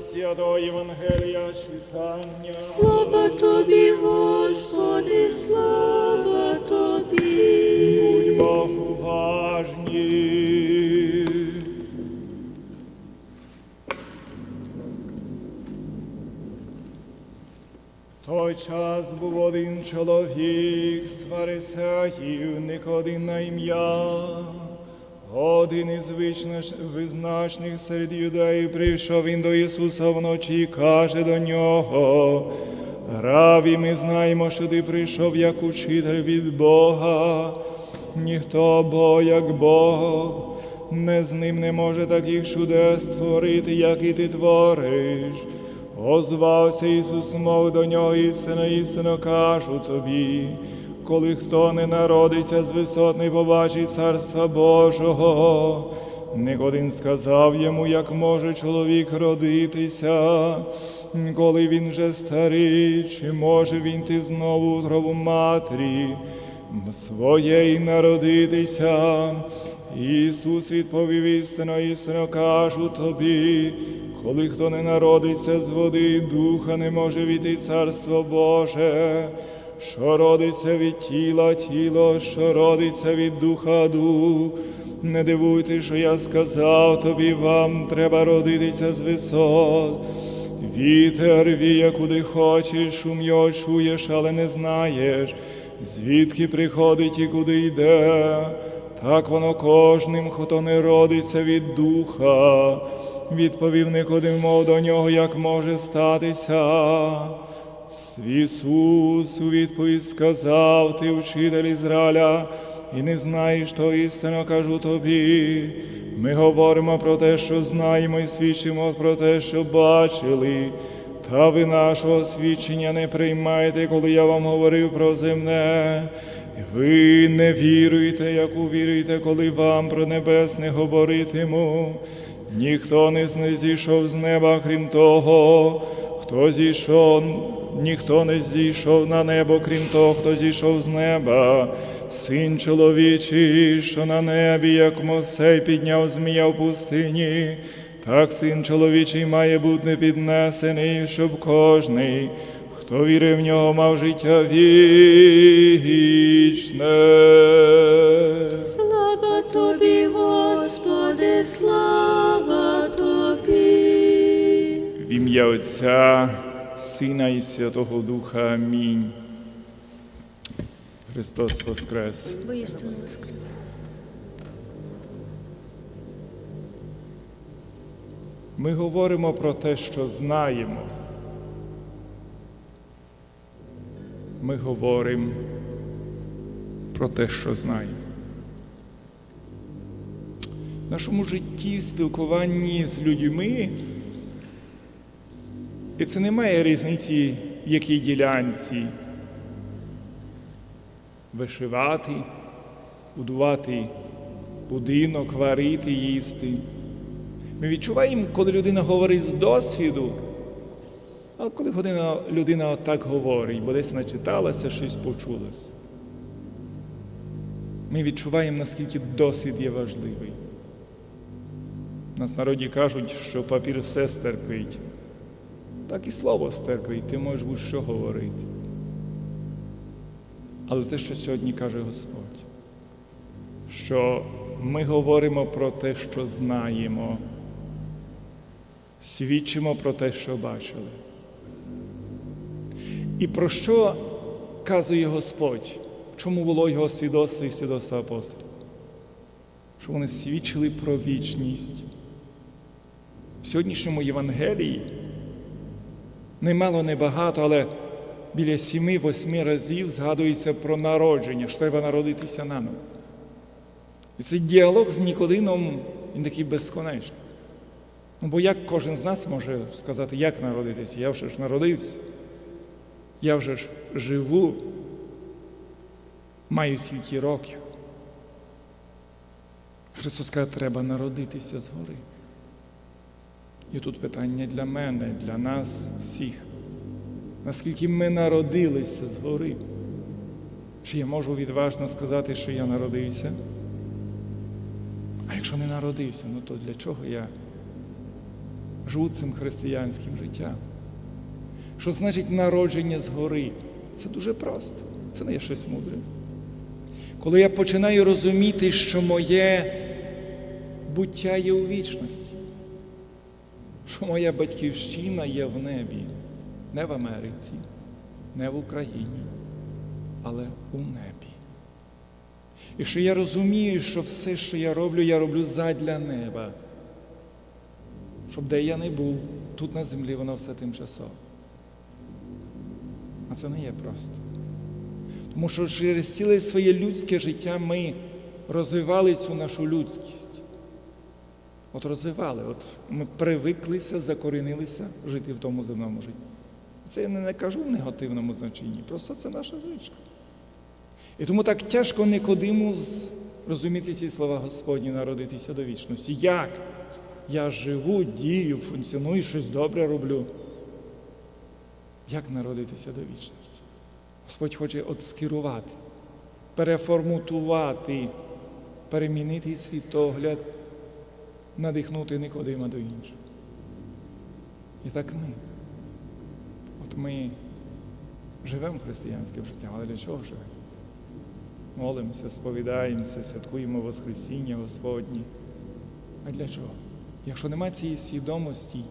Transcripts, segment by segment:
Святого Євангелія читання. Слава тобі, Господи, слава тобі. Будьмо уважні. Той час був один чоловік з фарисеїв, Никодим на ім'я. Один із визначних серед юдеїв прийшов він до Ісуса вночі і каже до нього. Раві, ми знаємо, що ти прийшов як учитель від Бога. Ніхто бо як Бог, не з ним не може таких чудес творити, як і ти твориш. Озвався Ісус, мов до нього, істинно, істинно кажу тобі, коли хто не народиться з висот, не побачить царства Божого. Никодим сказав йому, як може чоловік родитися, коли він вже старий, чи може він ти знову в траву матері своєї народитися. Ісус відповів істинно, істинно кажу тобі, коли хто не народиться з води духа, не може війти царство Боже, що родиться від тіла, тіло, що родиться від духа, дух. Не дивуйте, що я сказав тобі, вам треба родитися з висот. Вітер віє, куди хочеш, шум його чуєш, але не знаєш, звідки приходить і куди йде. Так воно кожним, хто не родиться від духа, відповів Никодим, мов до нього, як може статися. Ісус у відповідь сказав, ти вчитель Ізраїля, і не знаєш, то істинно кажу тобі. Ми говоримо про те, що знаємо, і свідчимо про те, що бачили. Та ви нашого свідчення не приймаєте, коли я вам говорив про земне. Ви не віруєте, як увіруєте, коли вам про небесне говоритиму. Ніхто не зійшов з неба, крім того, хто зійшов, ніхто не зійшов на небо, крім того, хто зійшов з неба. Син чоловічий, що на небі, як Мосей підняв змія в пустині, так син чоловічий має бути піднесений, щоб кожний, хто вірив в нього, мав життя вічне. Ім'я Отця, Сина і Святого Духа. Амінь. Христос Воскрес. Ми говоримо про те, що знаємо. Ми говоримо про те, що знаємо. В нашому житті, спілкуванні з людьми, і це не має різниці, в якій ділянці вишивати, будувати будинок, варити, їсти. Ми відчуваємо, коли людина говорить з досвіду, а коли година, людина отак говорить, бо десь начиталася, щось почулася. Ми відчуваємо, наскільки досвід є важливий. У нас народі кажуть, що папір все стерпить. Так і слово стерпить, ти можеш будь-що говорити. Але те, що сьогодні каже Господь, що ми говоримо про те, що знаємо, свідчимо про те, що бачили. І про що казує Господь? Чому було його свідоцтво і свідоцтво апостолів? Що вони свідчили про вічність. В сьогоднішньому Євангелії немало небагато, але біля сіми-восьми разів згадується про народження, що треба народитися наново. І цей діалог з Нікодином, він такий безконечний. Ну, бо як кожен з нас може сказати, як народитися? Я вже ж народився, я вже ж живу, маю стільки років. Христос каже, треба народитися згори. І тут питання для мене, для нас всіх. Наскільки ми народилися згори? Чи я можу відважно сказати, що я народився? А якщо не народився, ну то для чого я живу цим християнським життям. Що значить народження згори? Це дуже просто, це не є щось мудре. Коли я починаю розуміти, що моє буття є у вічності, що моя батьківщина є в небі, не в Америці, не в Україні, але у небі. І що я розумію, що все, що я роблю, я роблю задля неба. Щоб де я не був, тут на землі воно все тимчасово. А це не є просто. Тому що через ціле своє людське життя ми розвивали цю нашу людськість. От розвивали, от ми привиклися, закорінилися жити в тому земному житті. Це я не кажу в негативному значенні, просто це наша звичка. І тому так тяжко Никодиму розуміти ці слова Господні, народитися до вічності. Як? Я живу, дію, функціоную, щось добре роблю. Як народитися до вічності? Господь хоче от скерувати, переформатувати, перемінити світогляд, надихнути Никодима до іншого. І так ми. От ми живемо християнським життям, але для чого живемо? Молимося, сповідаємося, святкуємо Воскресіння Господнє. А для чого? Якщо немає цієї свідомості,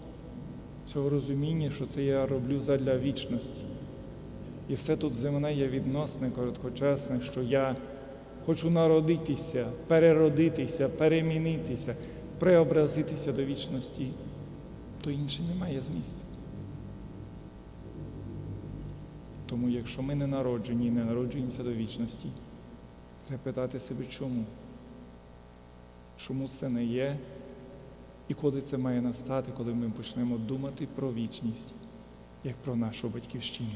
цього розуміння, що це я роблю задля вічності, і все тут земне є відносне, короткочасне, що я хочу народитися, переродитися, перемінитися, преобразитися до вічності, то інше немає змісту. Тому якщо ми не народжені і не народжуємося до вічності, треба питати себе, чому? Чому це не є? І коли це має настати, коли ми почнемо думати про вічність, як про нашу батьківщину.